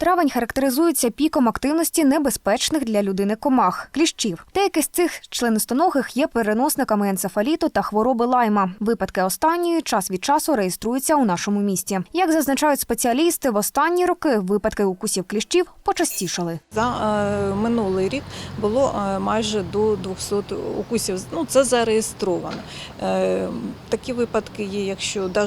Травень характеризується піком активності небезпечних для людини комах кліщів. Деякі з цих членистоногих є переносниками енцефаліту та хвороби лайма. Випадки останньої час від часу реєструються у нашому місті. Як зазначають спеціалісти, в останні роки випадки укусів кліщів почастішали. За е, минулий рік було е, майже до 200 укусів. Ну це зареєстровано. Е, такі випадки є, якщо е,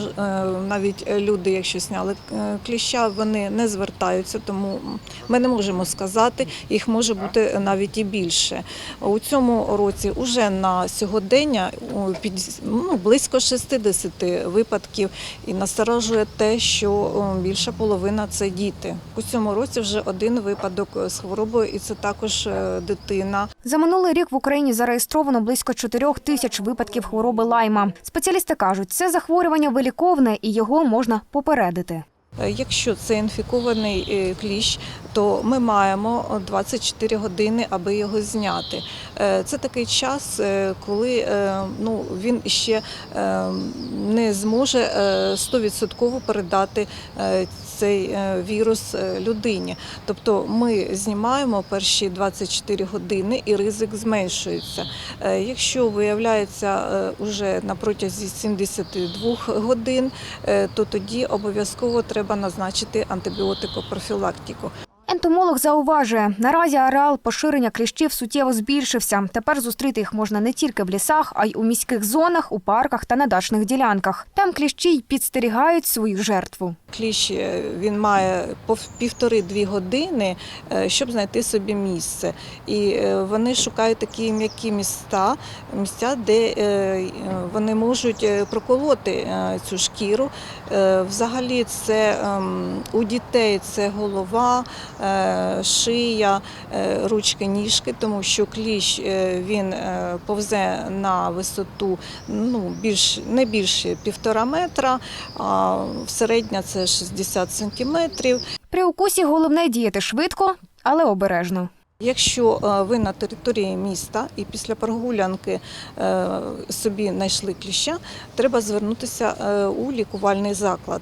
навіть люди, якщо сняли е, кліща, вони не звертаються, тому ми не можемо сказати, їх може бути навіть і більше. У цьому році вже на сьогодення ну, близько 60 випадків і насторожує те, що більша половина це діти. У цьому році вже один випадок з хворобою, і це також е, дитина. За минулий рік в Україні зареєстровано близько 4 тисяч випадків хвороби лайма. Спеціалісти кажуть, це захворювання виліковне і його можна попередити. Е, Якщо це інфікований е, кліщ, то ми маємо 24 години, аби його зняти. Е, Це такий час, е, коли е, ну, він ще е, не зможе е, 100% передати е, цей е, вірус е, людині. Тобто ми знімаємо перші 24 години і ризик зменшується. Е, Якщо виявляється е, уже на протязі 72 годин, е, то тоді обов'язково треба назначити антибіотикопрофілактику. Ентомолог зауважує, наразі ареал поширення кліщів суттєво збільшився. Тепер зустріти їх можна не тільки в лісах, а й у міських зонах, у парках та на дачних ділянках. Там кліщі й підстерігають свою жертву. Кліщ він має півтори-дві години, е, щоб знайти собі місце. І е, вони шукають такі м'які міста, місця, де е, вони можуть проколоти цю шкіру. Взагалі, це ем, у дітей це голова, шия, ручки, ніжки, тому що кліщ він повзе на висоту ну, більш, не більше півтора метра, а середня це 60 сантиметрів. При укусі головне діяти швидко, але обережно. Якщо е, ви на території міста і після прогулянки е, собі знайшли кліща, треба звернутися е, у лікувальний заклад.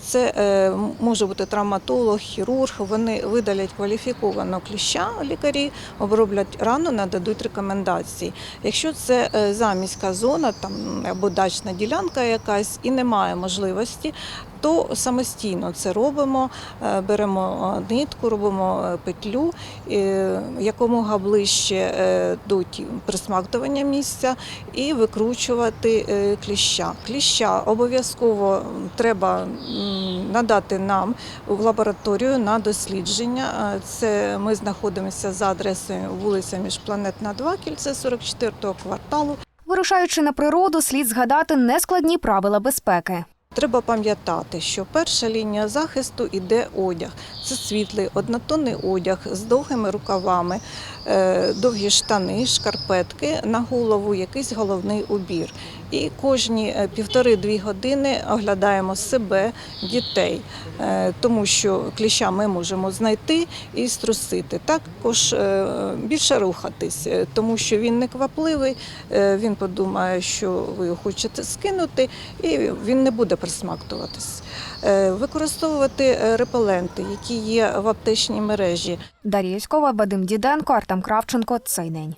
Це може бути травматолог, хірург. Вони видалять кваліфікованого кліща, лікарі оброблять рану, нададуть рекомендації. Якщо це заміська зона, там або дачна ділянка якась і немає можливості, то самостійно це робимо, Е, беремо е, нитку, робимо е, петлю якомога ближче до присмактування місця і викручувати кліща. Кліща обов'язково треба надати нам в лабораторію на дослідження. Це ми знаходимося за адресою вулиця Міжпланетна 2, кільце 44-го кварталу. Вирушаючи на природу, слід згадати нескладні правила безпеки. Треба пам'ятати, що перша лінія захисту іде одяг. Це світлий однотонний одяг з довгими рукавами, е, довгі штани, шкарпетки, на голову якийсь головний убір. І кожні е, півтори-дві години оглядаємо себе, дітей, е, тому що кліща ми можемо знайти і струсити. Також більше рухатись, тому що він не квапливий, він подумає, що ви його хочете скинути, і він не буде присмактуватись. Е, Використовувати е, репеленти, які є в аптечній мережі. Дар'я Яськова, Вадим Діденко, Артем Кравченко. Цей день.